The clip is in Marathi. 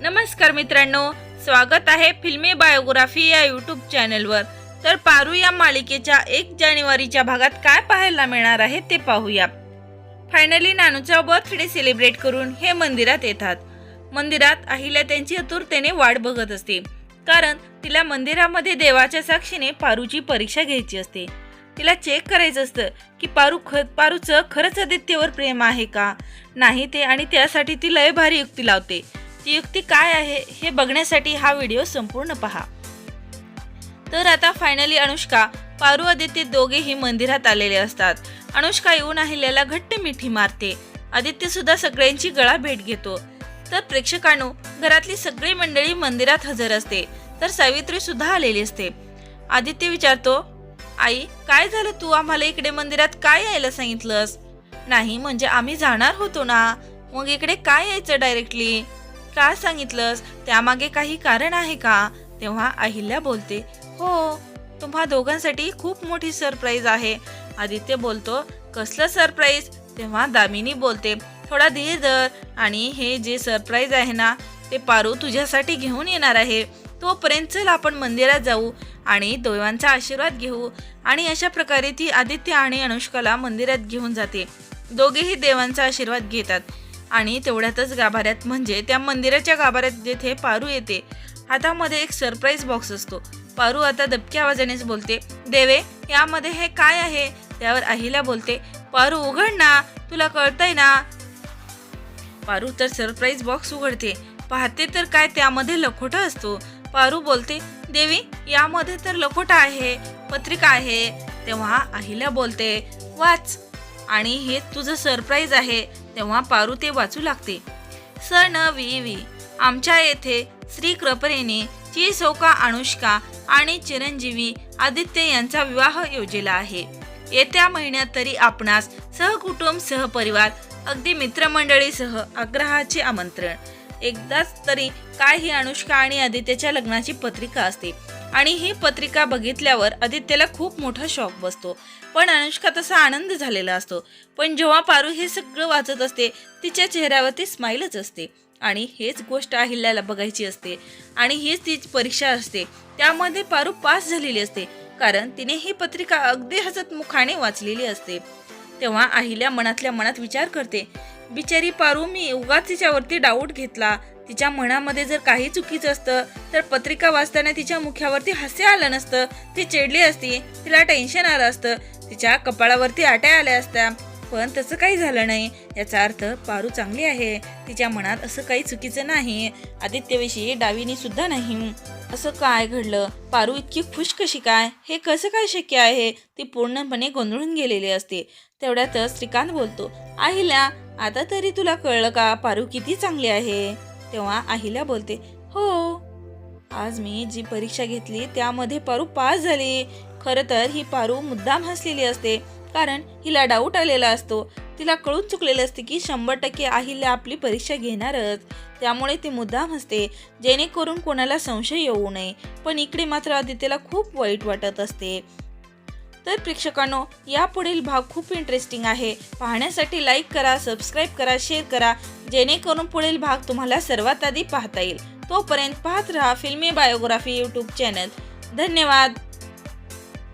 नमस्कार मित्रांनो स्वागत आहे फिल्मी बायोग्राफी या यूट्यूब चॅनलवर. तर पारू या मालिकेच्या एक जानेवारीच्या भागात काय पाहायला मिळणार आहे ते पाहूया. फायनली नानूचा बर्थडे सेलिब्रेट करून हे मंदिरात येतात. मंदिरात अहिल्या त्यांची आतुरतेने वाट बघत असते. कारण तिला मंदिरामध्ये देवाच्या साक्षीने पारूची परीक्षा घ्यायची असते. तिला चेक करायचं असतं की पारू ख पारूचं खरंच आदित्यवर प्रेम आहे का? नाही ते आणि त्यासाठी ती लय भारी युक्ती लावते. ती युक्ती काय आहे हे बघण्यासाठी हा व्हिडिओ संपूर्ण पहा. तर आता फायनली अनुष्का पारू आदित्य दोघेही मंदिरात आलेले असतात. अनुष्का येऊन अहिल्याला घट्ट मिठी मारते. आदित्य सुद्धा सगळ्यांची गळा भेट घेतो. तर प्रेक्षकांनो घरातली सगळी मंडळी मंदिरात हजर असते. तर सावित्री सुद्धा आलेली असते. आदित्य विचारतो आई काय झालं तू? आम्हाला इकडे मंदिरात काय यायला सांगितलंस? नाही म्हणजे आम्ही जाणार होतो ना. मग इकडे काय यायचं डायरेक्टली का सांगितलंस? त्यामागे काही कारण आहे का? तेव्हा अहिल्या बोलते हो तुम्हा दोघांसाठी खूप मोठी सरप्राईज आहे. आदित्य बोलतो कसलं सरप्राईज तेव्हा दामिनी बोलते थोडा धीर धर आणि हे जे सरप्राईज आहे ना ते पारू तुझ्यासाठी घेऊन येणार आहे. तोपर्यंत चल आपण मंदिरात जाऊ आणि देवांचा आशीर्वाद घेऊ. आणि अशा प्रकारे ती आदित्य आणि अनुष्काला मंदिरात घेऊन जाते. दोघेही देवांचा आशीर्वाद घेतात. आणि तेवढ्यातच गाभाऱ्यात म्हणजे त्या मंदिराच्या गाभाऱ्यात जेथे पारू येते हातामध्ये एक सरप्राईज बॉक्स असतो. पारू आता दबक्या आवाजानेच बोलते देवे यामध्ये हे काय आहे? त्यावर अहिला बोलते पारू उघड ना तुला कळतंय ना? पारू तर सरप्राईज बॉक्स उघडते पाहते तर काय त्यामध्ये लखोटा असतो. पारू बोलते देवी यामध्ये तर लखोटा आहे पत्रिका आहे. तेव्हा अहिल्या बोलते वाच. आणि हे तुझं सरप्राईज आहे. तेव्हा पारू ते वाचू लागते. स वी वी. आमच्या येथे श्री कृपरेने ची सोका अनुष्का आणि चिरंजीवी आदित्य यांचा विवाह योजला आहे. येत्या महिन्यात तरी आपणास सहकुटुंब सहपरिवार अगदी मित्रमंडळीसह आग्रहाचे आमंत्रण. एकदाच तरी काय ही अनुष्का आणि आदित्यच्या लग्नाची पत्रिका असते. आणि ही पत्रिका बघितल्यावर आदित्यला खूप मोठा शॉक बसतो. पण अनुष्का तसा आनंद झालेला असतो. पण जेव्हा पारू हे सगळं वाचत असते तिच्या चेहऱ्यावरती स्माईलच असते. आणि हेच गोष्ट अहिल्याला बघायची असते. आणि हीच तीच परीक्षा असते. त्यामध्ये पारू पास झालेली असते. कारण तिने ही पत्रिका अगदी हसत मुखाने वाचलेली असते. तेव्हा अहिल्या मनातल्या मनात विचार करते बिचारी पारू मी उगाच तिच्यावरती डाऊट घेतला. तिच्या मनामध्ये जर काही चुकीचं असतं तर पत्रिका वाचताना तिच्या मुख्यावरती हास्य आलं नसतं. ती चिडली असती तिला टेन्शन आलं असतं तिच्या कपाळावरती आट्या आल्या असत्या. पण तसं काही झालं नाही. याचा अर्थ पारू चांगली आहे. तिच्या मनात असं काही चुकीचं नाही. आदित्यविषयी डावीनी सुद्धा नाही. असं काय घडलं? पारू इतकी खुश कशी काय? हे कसं काय शक्य आहे? ती पूर्णपणे गोंधळून गेलेली असते. तेवढ्यातच श्रीकांत बोलतो अहिल्या आता तरी तुला कळलं का पारू किती चांगली आहे? तेव्हा अहिल्या बोलते हो. आज मी जी परीक्षा घेतली त्यामध्ये पारू पास झाली. खरं तर ही पारू मुद्दाम हसलेली असते. कारण हिला डाऊट आलेला असतो. तिला कळून चुकलेलं असते की शंभर टक्के अहिल्या आपली परीक्षा घेणारच. त्यामुळे ती मुद्दाम असते जेणेकरून कोणाला संशय येऊ नये. पण इकडे मात्र आदित्यला खूप वाईट वाटत असते. तर प्रेक्षकांनो यापुढील भाग खूप इंटरेस्टिंग आहे. पाहण्यासाठी लाईक करा सबस्क्राईब करा शेअर करा. जेणेकरून पुढील भाग तुम्हाला सर्वात आधी पाहता येईल. तोपर्यंत पाहत राहा फिल्मी बायोग्राफी यूट्यूब चॅनल धन्यवाद!